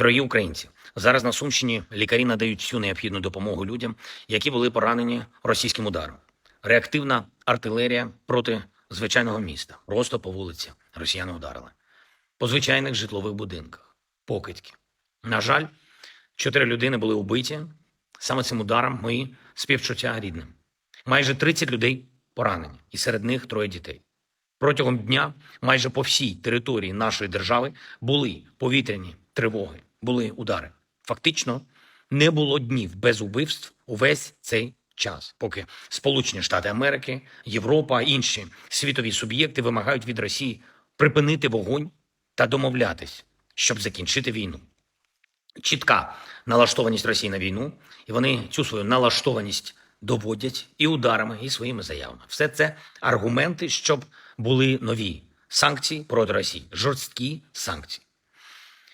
Дорогі українці, зараз на Сумщині лікарі надають всю необхідну допомогу людям, які були поранені російським ударом. Реактивна артилерія проти звичайного міста. Просто по вулиці росіяни ударили. По звичайних житлових будинках. Покидьки. На жаль, чотири людини були убиті. Саме цим ударом мої співчуття рідним. Майже 30 людей поранені, і серед них троє дітей. Протягом дня майже по всій території нашої держави були повітряні тривоги, були удари. Фактично не було днів без убивств увесь цей час, поки Сполучені Штати Америки, Європа, інші світові суб'єкти вимагають від Росії припинити вогонь та домовлятись, щоб закінчити війну. Чітка налаштованість Росії на війну, і вони цю свою налаштованість доводять і ударами, і своїми заявами. Все це аргументи, щоб були нові санкції проти Росії, жорсткі санкції.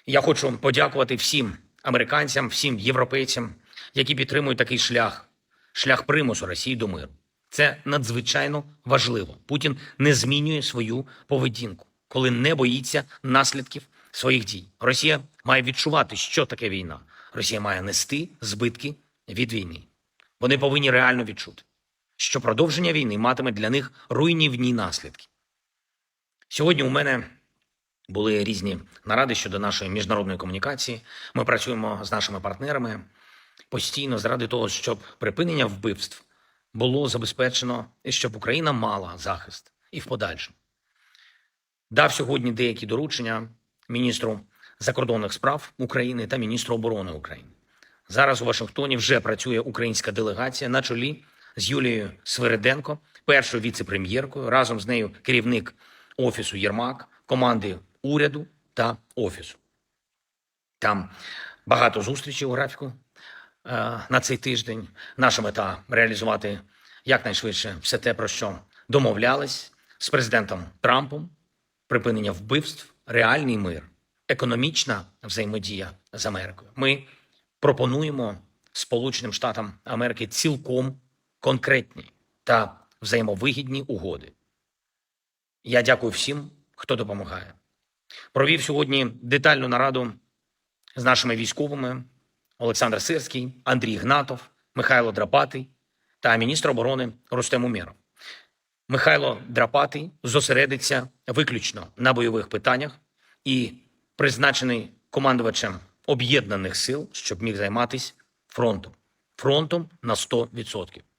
Я хочу подякувати всім американцям, всім європейцям, які підтримують такий шлях, шлях примусу Росії до миру. Це надзвичайно важливо. Путін не змінює свою поведінку, коли не боїться наслідків своїх дій. Росія має відчувати, що таке війна. Росія має нести збитки від війни. Вони повинні реально відчути, що продовження війни матиме для них руйнівні наслідки. Сьогодні у мене були різні наради щодо нашої міжнародної комунікації. Ми працюємо з нашими партнерами постійно заради того, щоб припинення вбивств було забезпечено і щоб Україна мала захист і в подальшому. Дав сьогодні деякі доручення міністру закордонних справ України та міністру оборони України. Зараз у Вашингтоні вже працює українська делегація на чолі з Юлією Свириденко, першою віце-прем'єркою. Разом з нею керівник офісу Єрмак, команди уряду та офісу. Там багато зустрічей у графіку е, на цей тиждень. Наша мета реалізувати якнайшвидше все те, про що домовлялись з президентом Трампом, припинення вбивств, реальний мир, економічна взаємодія з Америкою. Ми пропонуємо Сполученим Штатам Америки цілком конкретні та взаємовигідні угоди. Я дякую всім, хто допомагає. Провів сьогодні детальну нараду з нашими військовими Олександр Сирський, Андрій Гнатов, Михайло Драпатий та міністр оборони Рустем Умєров. Михайло Драпатий зосередиться виключно на бойових питаннях і призначений командувачем об'єднаних сил, щоб міг займатися фронтом. Фронтом на 100%.